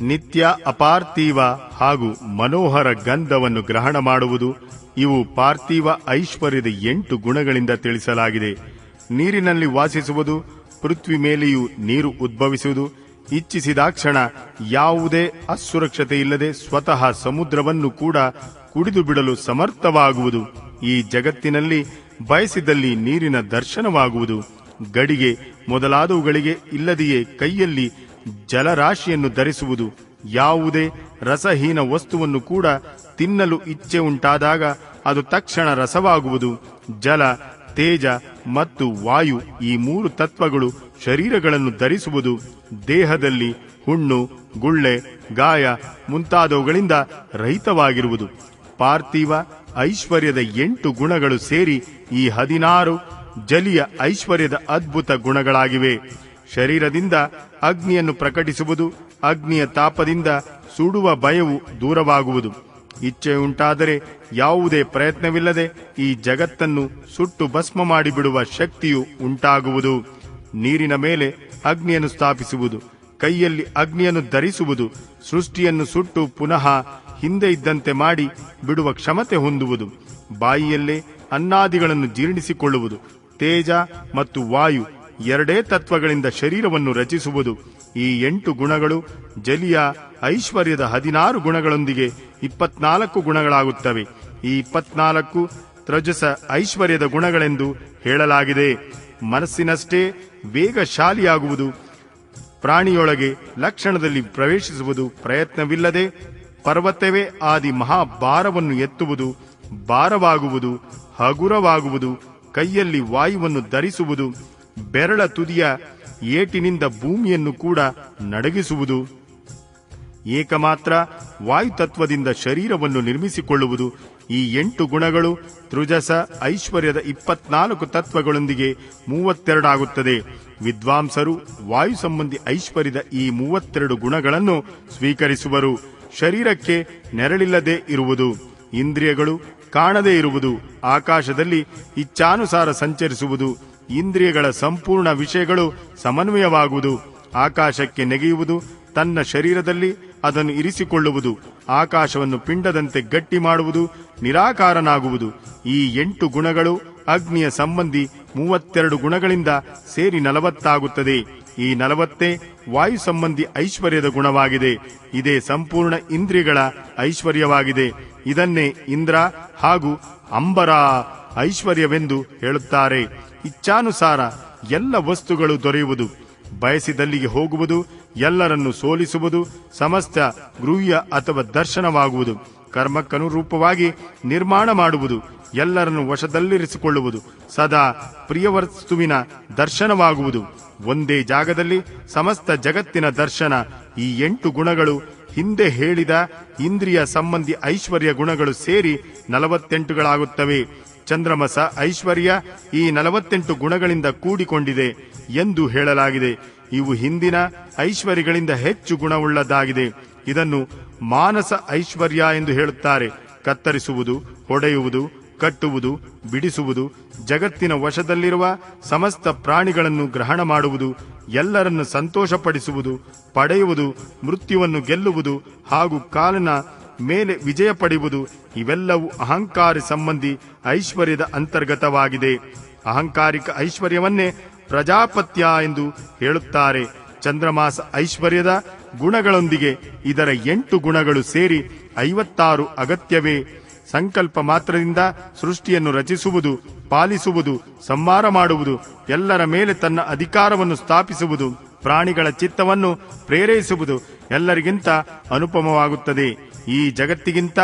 ನಿತ್ಯ ಅಪಾರ್ಥಿವ ಹಾಗೂ ಮನೋಹರ ಗಂಧವನ್ನು ಗ್ರಹಣ ಮಾಡುವುದು ಇವು ಪಾರ್ಥಿವ ಐಶ್ವರ್ಯದ ಎಂಟು ಗುಣಗಳಿಂದ ತಿಳಿಸಲಾಗಿದೆ. ನೀರಿನಲ್ಲಿ ವಾಸಿಸುವುದು, ಪೃಥ್ವಿ ಮೇಲೆಯೂ ನೀರು ಉದ್ಭವಿಸುವುದು ಇಚ್ಛಿಸಿದಾಕ್ಷಣ ಯಾವುದೇ ಅಸುರಕ್ಷತೆ ಇಲ್ಲದೆ ಸ್ವತಃ ಸಮುದ್ರವನ್ನು ಕೂಡ ಕುಡಿದು ಬಿಡಲು ಸಮರ್ಥವಾಗುವುದು. ಈ ಜಗತ್ತಿನಲ್ಲಿ ಬಯಸಿದಲ್ಲಿ ನೀರಿನ ದರ್ಶನವಾಗುವುದು. ಗಡಿಗೆ ಮೊದಲಾದವುಗಳಿಗೆ ಇಲ್ಲದೆಯೇ ಕೈಯಲ್ಲಿ ಜಲರಾಶಿಯನ್ನು ಧರಿಸುವುದು ಯಾವುದೇ ರಸಹೀನ ವಸ್ತುವನ್ನು ಕೂಡ ತಿನ್ನಲು ಇಚ್ಛೆ ಉಂಟಾದಾಗ ಅದು ತಕ್ಷಣ ರಸವಾಗುವುದು. ಜಲ, ತೇಜ ಮತ್ತು ವಾಯು ಈ ಮೂರು ತತ್ವಗಳು ಶರೀರಗಳನ್ನು ಧರಿಸುವುದು. ದೇಹದಲ್ಲಿ ಹುಣ್ಣು, ಗುಳ್ಳೆ, ಗಾಯ ಮುಂತಾದವುಗಳಿಂದ ರಹಿತವಾಗಿರುವುದು. ಪಾರ್ಥಿವ ಐಶ್ವರ್ಯದ ಎಂಟು ಗುಣಗಳು ಸೇರಿ ಈ ಹದಿನಾರು ಜಲಿಯ ಐಶ್ವರ್ಯದ ಅದ್ಭುತ ಗುಣಗಳಾಗಿವೆ. ಶರೀರದಿಂದ ಅಗ್ನಿಯನ್ನು ಪ್ರಕಟಿಸುವುದು, ಅಗ್ನಿಯ ತಾಪದಿಂದ ಸುಡುವ ಭಯವು ದೂರವಾಗುವುದು. ಇಚ್ಛೆ ಉಂಟಾದರೆ ಯಾವುದೇ ಪ್ರಯತ್ನವಿಲ್ಲದೆ ಈ ಜಗತ್ತನ್ನು ಸುಟ್ಟು ಭಸ್ಮ ಮಾಡಿಬಿಡುವ ಶಕ್ತಿಯು ಉಂಟಾಗುವುದು. ನೀರಿನ ಮೇಲೆ ಅಗ್ನಿಯನ್ನು ಸ್ಥಾಪಿಸುವುದು, ಕೈಯಲ್ಲಿ ಅಗ್ನಿಯನ್ನು ಧರಿಸುವುದು, ಸೃಷ್ಟಿಯನ್ನು ಸುಟ್ಟು ಪುನಃ ಹಿಂದೆ ಇದ್ದಂತೆ ಮಾಡಿ ಬಿಡುವ ಕ್ಷಮತೆ ಹೊಂದುವುದು, ಬಾಯಿಯಲ್ಲೇ ಅನ್ನಾದಿಗಳನ್ನು ಜೀರ್ಣಿಸಿಕೊಳ್ಳುವುದು, ತೇಜ ಮತ್ತು ವಾಯು ಎರಡೇ ತತ್ವಗಳಿಂದ ಶರೀರವನ್ನು ರಚಿಸುವುದು ಈ ಎಂಟು ಗುಣಗಳು ಜಲಿಯ ಐಶ್ವರ್ಯದ ಹದಿನಾರು ಗುಣಗಳೊಂದಿಗೆ ಇಪ್ಪತ್ನಾಲ್ಕು ಗುಣಗಳಾಗುತ್ತವೆ. ಈ ಇಪ್ಪತ್ನಾಲ್ಕು ತ್ರಜಸ ಐಶ್ವರ್ಯದ ಗುಣಗಳೆಂದು ಹೇಳಲಾಗಿದೆ. ಮನಸ್ಸಿನಷ್ಟೇ ವೇಗಶಾಲಿಯಾಗುವುದು, ಪ್ರಾಣಿಯೊಳಗೆ ಲಕ್ಷಣದಲ್ಲಿ ಪ್ರವೇಶಿಸುವುದು ಪ್ರಯತ್ನವಿಲ್ಲದೆ ಪರ್ವತವೇ ಆದಿ ಮಹಾಭಾರವನ್ನು ಎತ್ತುವುದು, ಭಾರವಾಗುವುದು, ಹಗುರವಾಗುವುದು, ಕೈಯಲ್ಲಿ ವಾಯುವನ್ನು ಧರಿಸುವುದು ಬೆರಳ ತುದಿಯ ಏಟಿನಿಂದ ಭೂಮಿಯನ್ನು ಕೂಡ ನಡಗಿಸುವುದು. ಏಕಮಾತ್ರ ವಾಯುತತ್ವದಿಂದ ಶರೀರವನ್ನು ನಿರ್ಮಿಸಿಕೊಳ್ಳುವುದು. ಈ ಎಂಟು ಗುಣಗಳು ತೃಜಸ, ಐಶ್ವರ್ಯದ ಇಪ್ಪತ್ನಾಲ್ಕು ತತ್ವಗಳೊಂದಿಗೆ ಮೂವತ್ತೆರಡಾಗುತ್ತದೆ. ವಿದ್ವಾಂಸರು ವಾಯು ಸಂಬಂಧಿ ಐಶ್ವರ್ಯದ ಈ ಮೂವತ್ತೆರಡು ಗುಣಗಳನ್ನು ಸ್ವೀಕರಿಸುವರು. ಶರೀರಕ್ಕೆ ನೆರಳಿಲ್ಲದೆ ಇರುವುದು. ಇಂದ್ರಿಯಗಳು ಕಾಣದೇ ಇರುವುದು. ಆಕಾಶದಲ್ಲಿ ಇಚ್ಛಾನುಸಾರ ಸಂಚರಿಸುವುದು. ಇಂದ್ರಿಯಗಳ ಸಂಪೂರ್ಣ ವಿಷಯಗಳು ಸಮನ್ವಯವಾಗುವುದು. ಆಕಾಶಕ್ಕೆ ನೆಗೆಯುವುದು, ತನ್ನ ಶರೀರದಲ್ಲಿ ಅದನ್ನು ಇರಿಸಿಕೊಳ್ಳುವುದು. ಆಕಾಶವನ್ನು ಪಿಂಡದಂತೆ ಗಟ್ಟಿ ಮಾಡುವುದು, ನಿರಾಕಾರನಾಗುವುದು. ಈ ಎಂಟು ಗುಣಗಳು ಅಗ್ನಿಯ ಸಂಬಂಧಿ ಮೂವತ್ತೆರಡು ಗುಣಗಳಿಂದ ಸೇರಿ ನಲವತ್ತಾಗುತ್ತದೆ. ಈ ನಲವತ್ತೇ ವಾಯು ಸಂಬಂಧಿ ಐಶ್ವರ್ಯದ ಗುಣವಾಗಿದೆ. ಇದೇ ಸಂಪೂರ್ಣ ಇಂದ್ರಿಯಗಳ ಐಶ್ವರ್ಯವಾಗಿದೆ. ಇದನ್ನೇ ಇಂದ್ರ ಹಾಗೂ ಅಂಬರ ಐಶ್ವರ್ಯವೆಂದು ಹೇಳುತ್ತಾರೆ. ಇಚ್ಛಾನುಸಾರ ಎಲ್ಲ ವಸ್ತುಗಳು ದೊರೆಯುವುದು. ಬಯಸಿದಲ್ಲಿಗೆ ಹೋಗುವುದು, ಎಲ್ಲರನ್ನು ಸೋಲಿಸುವುದು, ಸಮಸ್ತ ಗೃಹ್ಯ ಅಥವಾ ದರ್ಶನವಾಗುವುದು. ಕರ್ಮಕ್ಕನುರೂಪವಾಗಿ ನಿರ್ಮಾಣ ಮಾಡುವುದು, ಎಲ್ಲರನ್ನು ವಶದಲ್ಲಿರಿಸಿಕೊಳ್ಳುವುದು. ಸದಾ ಪ್ರಿಯವಸ್ತುವಿನ ದರ್ಶನವಾಗುವುದು. ಒಂದೇ ಜಾಗದಲ್ಲಿ ಸಮಸ್ತ ಜಗತ್ತಿನ ದರ್ಶನ. ಈ ಎಂಟು ಗುಣಗಳು ಹಿಂದೆ ಹೇಳಿದ ಇಂದ್ರಿಯ ಸಂಬಂಧಿ ಐಶ್ವರ್ಯ ಗುಣಗಳು ಸೇರಿ ನಲವತ್ತೆಂಟುಗಳಾಗುತ್ತವೆ. ಚಂದ್ರಮಸ ಐಶ್ವರ್ಯ ಈ ನಲವತ್ತೆಂಟು ಗುಣಗಳಿಂದ ಕೂಡಿಕೊಂಡಿದೆ ಎಂದು ಹೇಳಲಾಗಿದೆ. ಇವು ಹಿಂದಿನ ಐಶ್ವರ್ಯಗಳಿಂದ ಹೆಚ್ಚು ಗುಣವುಳ್ಳದಾಗಿದೆ ಇದನ್ನು ಮಾನಸ ಐಶ್ವರ್ಯ ಎಂದು ಹೇಳುತ್ತಾರೆ. ಕತ್ತರಿಸುವುದು, ಹೊಡೆಯುವುದು, ಕಟ್ಟುವುದು, ಬಿಡಿಸುವುದು, ಜಗತ್ತಿನ ವಶದಲ್ಲಿರುವ ಸಮಸ್ತ ಪ್ರಾಣಿಗಳನ್ನು ಗ್ರಹಣ ಮಾಡುವುದು, ಎಲ್ಲರನ್ನು ಸಂತೋಷಪಡಿಸುವುದು, ಪಡೆಯುವುದು, ಮೃತ್ಯುವನ್ನು ಗೆಲ್ಲುವುದು ಹಾಗೂ ಕಾಲಿನ ಮೇಲೆ ವಿಜಯ ಪಡೆಯುವುದು ಇವೆಲ್ಲವೂ ಅಹಂಕಾರಿ ಸಂಬಂಧಿ ಐಶ್ವರ್ಯದ ಅಂತರ್ಗತವಾಗಿದೆ. ಅಹಂಕಾರಿಕ ಐಶ್ವರ್ಯವನ್ನೇ ಪ್ರಜಾಪತ್ಯ ಎಂದು ಹೇಳುತ್ತಾರೆ. ಚಂದ್ರಮಾಸ ಐಶ್ವರ್ಯದ ಗುಣಗಳೊಂದಿಗೆ ಇದರ ಎಂಟು ಗುಣಗಳು ಸೇರಿ ಐವತ್ತಾರು ಅಗತ್ಯವೇ. ಸಂಕಲ್ಪ ಮಾತ್ರದಿಂದ ಸೃಷ್ಟಿಯನ್ನು ರಚಿಸುವುದು, ಪಾಲಿಸುವುದು, ಸಂಹಾರ ಮಾಡುವುದು, ಎಲ್ಲರ ಮೇಲೆ ತನ್ನ ಅಧಿಕಾರವನ್ನು ಸ್ಥಾಪಿಸುವುದು, ಪ್ರಾಣಿಗಳ ಚಿತ್ತವನ್ನು ಪ್ರೇರೇಪಿಸುವುದು ಎಲ್ಲರಿಗಿಂತ ಅನುಪಮವಾಗುತ್ತದೆ. ಈ ಜಗತ್ತಿಗಿಂತ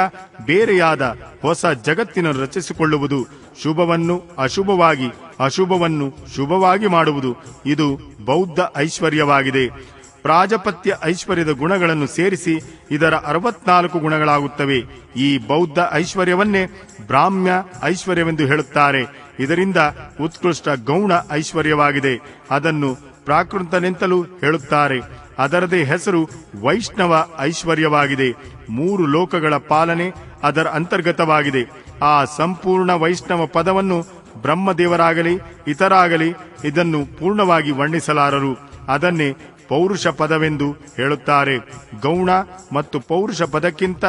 ಬೇರೆಯಾದ ಹೊಸ ಜಗತ್ತಿನ ರಚಿಸಿಕೊಳ್ಳುವುದು ಶುಭವನ್ನು ಅಶುಭವಾಗಿ, ಅಶುಭವನ್ನು ಶುಭವಾಗಿ ಮಾಡುವುದು. ಇದು ಬೌದ್ಧ ಐಶ್ವರ್ಯವಾಗಿದೆ. ಪ್ರಾಜಪತ್ಯ ಐಶ್ವರ್ಯದ ಗುಣಗಳನ್ನು ಸೇರಿಸಿ ಇದರ ಅರವತ್ನಾಲ್ಕು ಗುಣಗಳಾಗುತ್ತವೆ. ಈ ಬೌದ್ಧ ಐಶ್ವರ್ಯವನ್ನೇ ಬ್ರಾಹ್ಮ್ಯ ಐಶ್ವರ್ಯವೆಂದು ಹೇಳುತ್ತಾರೆ. ಇದರಿಂದ ಉತ್ಕೃಷ್ಟ ಗೌಣ ಐಶ್ವರ್ಯವಾಗಿದೆ. ಅದನ್ನು ಪ್ರಾಕೃತನೆಂತಲೂ ಹೇಳುತ್ತಾರೆ. ಅದರದೇ ಹೆಸರು ವೈಷ್ಣವ ಐಶ್ವರ್ಯವಾಗಿದೆ. ಮೂರು ಲೋಕಗಳ ಪಾಲನೆ ಅದರ ಅಂತರ್ಗತವಾಗಿದೆ. ಆ ಸಂಪೂರ್ಣ ವೈಷ್ಣವ ಪದವನ್ನು ಬ್ರಹ್ಮದೇವರಾಗಲಿ, ಇತರಾಗಲಿ ಇದನ್ನು ಪೂರ್ಣವಾಗಿ ವರ್ಣಿಸಲಾರರು. ಅದನ್ನೇ ಪೌರುಷ ಪದವೆಂದು ಹೇಳುತ್ತಾರೆ. ಗೌಣ ಮತ್ತು ಪೌರುಷ ಪದಕ್ಕಿಂತ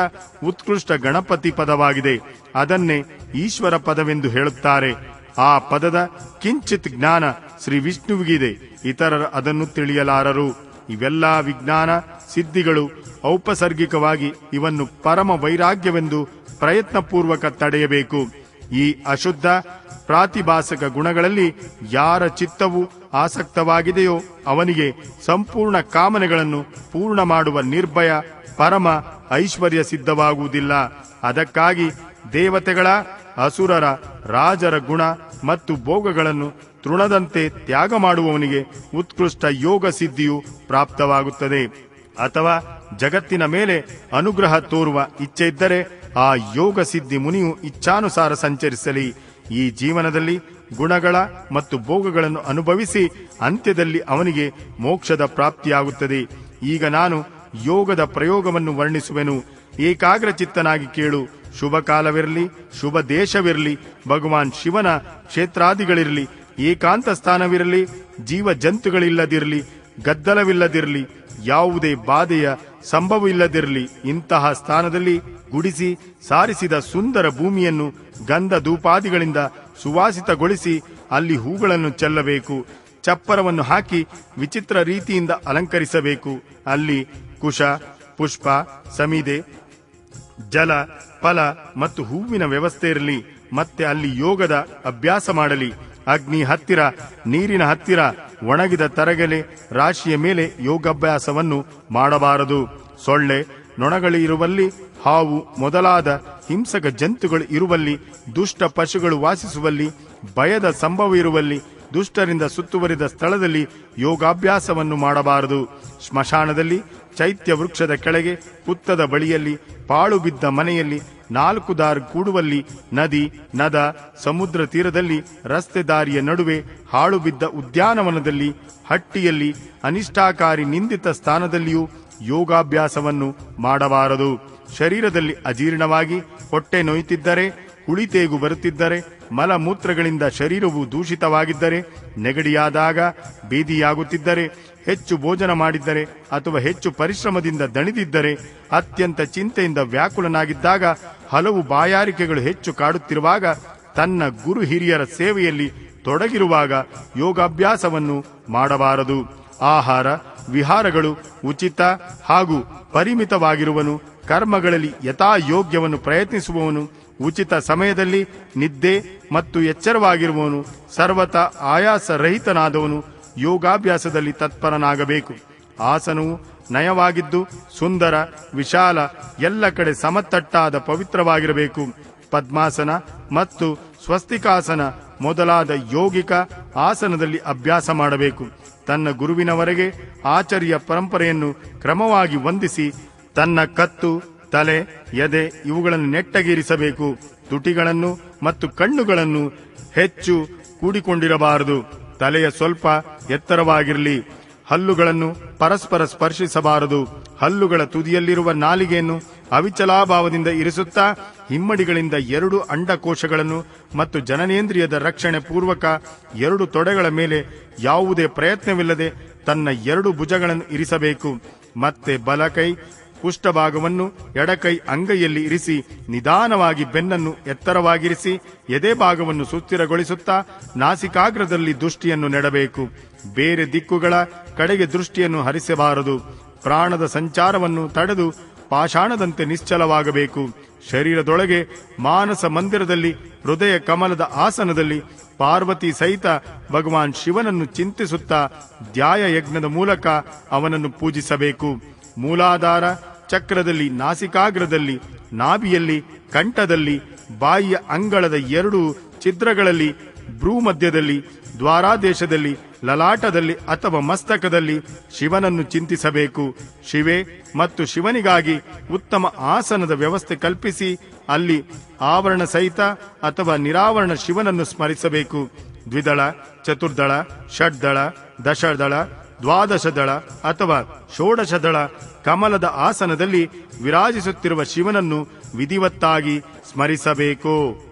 ಉತ್ಕೃಷ್ಟ ಗಣಪತಿ ಪದವಾಗಿದೆ. ಅದನ್ನೇ ಈಶ್ವರ ಪದವೆಂದು ಹೇಳುತ್ತಾರೆ. ಆ ಪದದ ಕಿಂಚಿತ್ ಜ್ಞಾನ ಶ್ರೀ ವಿಷ್ಣುವಿಗಿದೆ. ಇತರರು ಅದನ್ನು ತಿಳಿಯಲಾರರು. ಇವೆಲ್ಲಾ ವಿಜ್ಞಾನ, ಸಿದ್ಧಿಗಳು ಔಪಸರ್ಗಿಕವಾಗಿ ಇವನ್ನು ಪರಮ ವೈರಾಗ್ಯವೆಂದು ಪ್ರಯತ್ನಪೂರ್ವಕ ತಡೆಯಬೇಕು. ಈ ಅಶುದ್ಧ, ಪ್ರಾತಿಭಾಸಕ ಗುಣಗಳಲ್ಲಿ ಯಾರ ಚಿತ್ತವು ಆಸಕ್ತವಾಗಿದೆಯೋ ಅವನಿಗೆ ಸಂಪೂರ್ಣ ಕಾಮನೆಗಳನ್ನು ಪೂರ್ಣ ಮಾಡುವ ನಿರ್ಭಯ, ಪರಮ, ಐಶ್ವರ್ಯ ಸಿದ್ಧವಾಗುವುದಿಲ್ಲ. ಅದಕ್ಕಾಗಿ ದೇವತೆಗಳ, ಅಸುರರ, ರಾಜರ ಗುಣ ಮತ್ತು ಭೋಗಗಳನ್ನು ತೃಣದಂತೆ ತ್ಯಾಗ ಮಾಡುವವನಿಗೆ ಉತ್ಕೃಷ್ಟ ಯೋಗ ಸಿದ್ಧಿಯು ಪ್ರಾಪ್ತವಾಗುತ್ತದೆ. ಅಥವಾ ಜಗತ್ತಿನ ಮೇಲೆ ಅನುಗ್ರಹ ತೋರುವ ಇಚ್ಛೆ ಇದ್ದರೆ ಆ ಯೋಗ ಸಿದ್ಧಿ ಮುನಿಯು ಇಚ್ಛಾನುಸಾರ ಸಂಚರಿಸಲಿ. ಈ ಜೀವನದಲ್ಲಿ ಗುಣಗಳ ಮತ್ತು ಭೋಗಗಳನ್ನು ಅನುಭವಿಸಿ ಅಂತ್ಯದಲ್ಲಿ ಅವನಿಗೆ ಮೋಕ್ಷದ ಪ್ರಾಪ್ತಿಯಾಗುತ್ತದೆ. ಈಗ ನಾನು ಯೋಗದ ಪ್ರಯೋಗವನ್ನು ವರ್ಣಿಸುವೆನು. ಏಕಾಗ್ರಚಿತ್ತನಾಗಿ ಕೇಳು. ಶುಭ ಕಾಲವಿರಲಿ ಶುಭ ದೇಶವಿರಲಿ, ಭಗವಾನ್ ಶಿವನ ಕ್ಷೇತ್ರಾದಿಗಳಿರಲಿ ಏಕಾಂತ ಸ್ಥಾನವಿರಲಿ ಜೀವ ಜಂತುಗಳಿಲ್ಲದಿರಲಿ ಗದ್ದಲವಿಲ್ಲದಿರಲಿ, ಯಾವುದೇ ಬಾಧೆಯ ಸಂಭವವಿಲ್ಲದಿರಲಿ, ಇಂತಹ ಸ್ಥಾನದಲ್ಲಿ ಗುಡಿಸಿ, ಸಾರಿಸಿದ ಸುಂದರ ಭೂಮಿಯನ್ನು ಗಂಧ ಧೂಪಾದಿಗಳಿಂದ ಸುವಾಸಿತಗೊಳಿಸಿ ಅಲ್ಲಿ ಹೂಗಳನ್ನು ಚೆಲ್ಲಬೇಕು, ಚಪ್ಪರವನ್ನು ಹಾಕಿ ವಿಚಿತ್ರ ರೀತಿಯಿಂದ ಅಲಂಕರಿಸಬೇಕು. ಅಲ್ಲಿ ಕುಶ, ಪುಷ್ಪ ಸಮಿದೆ ಜಲ, ಫಲ ಮತ್ತು ಹೂವಿನ ವ್ಯವಸ್ಥೆ ಇರಲಿ. ಮತ್ತೆ ಅಲ್ಲಿ ಯೋಗದ ಅಭ್ಯಾಸ ಮಾಡಲಿ. ಅಗ್ನಿ ಹತ್ತಿರ, ನೀರಿನ ಹತ್ತಿರ, ಒಣಗಿದ ತರಗೆಲೆ, ರಾಶಿಯ ಮೇಲೆ ಯೋಗಾಭ್ಯಾಸವನ್ನು ಮಾಡಬಾರದು. ಸೊಳ್ಳೆ, ನೊಣಗಳು ಇರುವಲ್ಲಿ, ಹಾವು ಮೊದಲಾದ ಹಿಂಸಕ ಜಂತುಗಳು ಇರುವಲ್ಲಿ, ದುಷ್ಟ ಪಶುಗಳು ವಾಸಿಸುವಲ್ಲಿ, ಭಯದ ಸಂಭವ ಇರುವಲ್ಲಿ, ದುಷ್ಟರಿಂದ ಸುತ್ತುವರಿದ ಸ್ಥಳದಲ್ಲಿ ಯೋಗಾಭ್ಯಾಸವನ್ನು ಮಾಡಬಾರದು. ಸ್ಮಶಾನದಲ್ಲಿ ಚೈತ್ಯ ವೃಕ್ಷದ ಕೆಳಗೆ ಹುತ್ತದ ಬಳಿಯಲ್ಲಿ ಪಾಳು ಬಿದ್ದ ಮನೆಯಲ್ಲಿ ನಾಲ್ಕು ದಾರಿ ಕೂಡುವಲ್ಲಿ ನದಿ, ನದ, ಸಮುದ್ರ ತೀರದಲ್ಲಿ ರಸ್ತೆ ದಾರಿಯ ನಡುವೆ ಹಾಳು ಬಿದ್ದ ಉದ್ಯಾನವನದಲ್ಲಿ, ಹಟ್ಟಿಯಲ್ಲಿ ಅನಿಷ್ಟಾಕಾರಿ ನಿಂದಿತ ಸ್ಥಾನದಲ್ಲಿಯೂ ಯೋಗಾಭ್ಯಾಸವನ್ನು ಮಾಡಬಾರದು. ಶರೀರದಲ್ಲಿ ಅಜೀರ್ಣವಾಗಿ ಹೊಟ್ಟೆ ನೊಯ್ತಿದ್ದರೆ ಹುಳಿತೇಗು ಬರುತ್ತಿದ್ದರೆ ಮಲಮೂತ್ರಗಳಿಂದ ಶರೀರವು ದೂಷಿತವಾಗಿದ್ದರೆ, ನೆಗಡಿಯಾದಾಗ ಬೀದಿಯಾಗುತ್ತಿದ್ದರೆ, ಹೆಚ್ಚು ಭೋಜನ ಮಾಡಿದ್ದರೆ ಅಥವಾ ಹೆಚ್ಚು ಪರಿಶ್ರಮದಿಂದ ದಣಿದಿದ್ದರೆ, ಅತ್ಯಂತ ಚಿಂತೆಯಿಂದ ವ್ಯಾಕುಲನಾಗಿದ್ದಾಗ, ಹಲವು ಬಾಯಾರಿಕೆಗಳು ಹೆಚ್ಚು ಕಾಡುತ್ತಿರುವಾಗ, ತನ್ನ ಗುರು ಹಿರಿಯರ ಸೇವೆಯಲ್ಲಿ ತೊಡಗಿರುವಾಗ ಯೋಗಾಭ್ಯಾಸವನ್ನು ಮಾಡಬಾರದು. ಆಹಾರ, ವಿಹಾರಗಳು ಉಚಿತ ಹಾಗೂ ಪರಿಮಿತವಾಗಿರುವನು, ಕರ್ಮಗಳಲ್ಲಿ ಯಥಾಯೋಗ್ಯವನ್ನು ಪ್ರಯತ್ನಿಸುವವನು ಉಚಿತ ಸಮಯದಲ್ಲಿ ನಿದ್ದೆ ಮತ್ತು ಎಚ್ಚರವಾಗಿರುವವನು ಸರ್ವತ ಆಯಾಸ ರಹಿತನಾದವನು ಯೋಗಾಭ್ಯಾಸದಲ್ಲಿ ತತ್ಪರನಾಗಬೇಕು. ಆಸನವು ನಯವಾಗಿದ್ದು ಸುಂದರ, ವಿಶಾಲ, ಎಲ್ಲ ಕಡೆ ಸಮತಟ್ಟಾದ ಪವಿತ್ರವಾಗಿರಬೇಕು. ಪದ್ಮಾಸನ ಮತ್ತು ಸ್ವಸ್ತಿಕಾಸನ ಮೊದಲಾದ ಯೋಗಿಕ ಆಸನದಲ್ಲಿ ಅಭ್ಯಾಸ ಮಾಡಬೇಕು. ತನ್ನ ಗುರುವಿನವರೆಗೆ ಆಚಾರ್ಯ ಪರಂಪರೆಯನ್ನು ಕ್ರಮವಾಗಿ ವಂದಿಸಿ ತನ್ನ ಕತ್ತು ತಲೆ, ಎದೆ ಇವುಗಳನ್ನು ನೆಟ್ಟಗೇರಿಸಬೇಕು. ತುಟಿಗಳನ್ನು ಮತ್ತು ಕಣ್ಣುಗಳನ್ನು ಹೆಚ್ಚು ಕೂಡಿಕೊಂಡಿರಬಾರದು. ತಲೆಯ ಸ್ವಲ್ಪ ಎತ್ತರವಾಗಿರಲಿ. ಹಲ್ಲುಗಳನ್ನು ಪರಸ್ಪರ ಸ್ಪರ್ಶಿಸಬಾರದು. ಹಲ್ಲುಗಳ ತುದಿಯಲ್ಲಿರುವ ನಾಲಿಗೆಯನ್ನು ಅವಿಚಲಾಭಾವದಿಂದ ಇರಿಸುತ್ತಾ, ಹಿಮ್ಮಡಿಗಳಿಂದ ಎರಡು ಅಂಡಕೋಶಗಳನ್ನು ಮತ್ತು ಜನನೇಂದ್ರಿಯದ ರಕ್ಷಣೆ ಪೂರ್ವಕ ಎರಡು ತೊಡೆಗಳ ಮೇಲೆ ಯಾವುದೇ ಪ್ರಯತ್ನವಿಲ್ಲದೆ ತನ್ನ ಎರಡು ಭುಜಗಳನ್ನು ಇರಿಸಬೇಕು. ಮತ್ತೆ ಬಲಕೈ ಪುಷ್ಟಭಾಗವನ್ನು ಎಡಕೈ ಅಂಗೈಯಲ್ಲಿ ಇರಿಸಿ ನಿಧಾನವಾಗಿ ಬೆನ್ನನ್ನು ಎತ್ತರವಾಗಿರಿಸಿ ಎದೆ ಭಾಗವನ್ನು ಸುಸ್ಥಿರಗೊಳಿಸುತ್ತಾ ನಾಸಿಕಾಗ್ರದಲ್ಲಿ ದೃಷ್ಟಿಯನ್ನು ನೆಡಬೇಕು. ಬೇರೆ ದಿಕ್ಕುಗಳ ಕಡೆಗೆ ದೃಷ್ಟಿಯನ್ನು ಹರಿಸಬಾರದು. ಪ್ರಾಣದ ಸಂಚಾರವನ್ನು ತಡೆದು ಪಾಷಾಣದಂತೆ ನಿಶ್ಚಲವಾಗಬೇಕು. ಶರೀರದೊಳಗೆ ಮಾನಸ ಮಂದಿರದಲ್ಲಿ, ಹೃದಯ ಕಮಲದ ಆಸನದಲ್ಲಿ ಪಾರ್ವತಿ ಸಹಿತ ಭಗವಾನ್ ಶಿವನನ್ನು ಚಿಂತಿಸುತ್ತಾ ಧ್ಯಾಯ ಯಜ್ಞದ ಮೂಲಕ ಅವನನ್ನು ಪೂಜಿಸಬೇಕು. ಮೂಲಾಧಾರ, ಚಕ್ರದಲ್ಲಿ ನಾಸಿಕಾಗ್ರದಲ್ಲಿ, ನಾಭಿಯಲ್ಲಿ, ಕಂಠದಲ್ಲಿ, ಬಾಯಿಯ ಅಂಗಳದ ಎರಡು ಚಿತ್ರಗಳಲ್ಲಿ ಭ್ರೂ ಮಧ್ಯದಲ್ಲಿ ದ್ವಾರಾದೇಶದಲ್ಲಿ, ಲಲಾಟದಲ್ಲಿ ಅಥವಾ ಮಸ್ತಕದಲ್ಲಿ ಶಿವನನ್ನು ಚಿಂತಿಸಬೇಕು. ಶಿವೆ ಮತ್ತು ಶಿವನಿಗಾಗಿ ಉತ್ತಮ ಆಸನದ ವ್ಯವಸ್ಥೆ ಕಲ್ಪಿಸಿ ಅಲ್ಲಿ ಆವರಣ ಸಹಿತ ಅಥವಾ ನಿರಾವರಣ ಶಿವನನ್ನು ಸ್ಮರಿಸಬೇಕು. ದ್ವಿದಳ, ಚತುರ್ದಳ, ಷಡ್ದಳ, ದಶದಳ ದ್ವಾದಶ ದಳ ಅಥವಾ ಷೋಡಶದಳ ಕಮಲದ ಆಸನದಲ್ಲಿ ವಿರಾಜಿಸುತ್ತಿರುವ ಶಿವನನ್ನು ವಿಧಿವತ್ತಾಗಿ ಸ್ಮರಿಸಬೇಕು.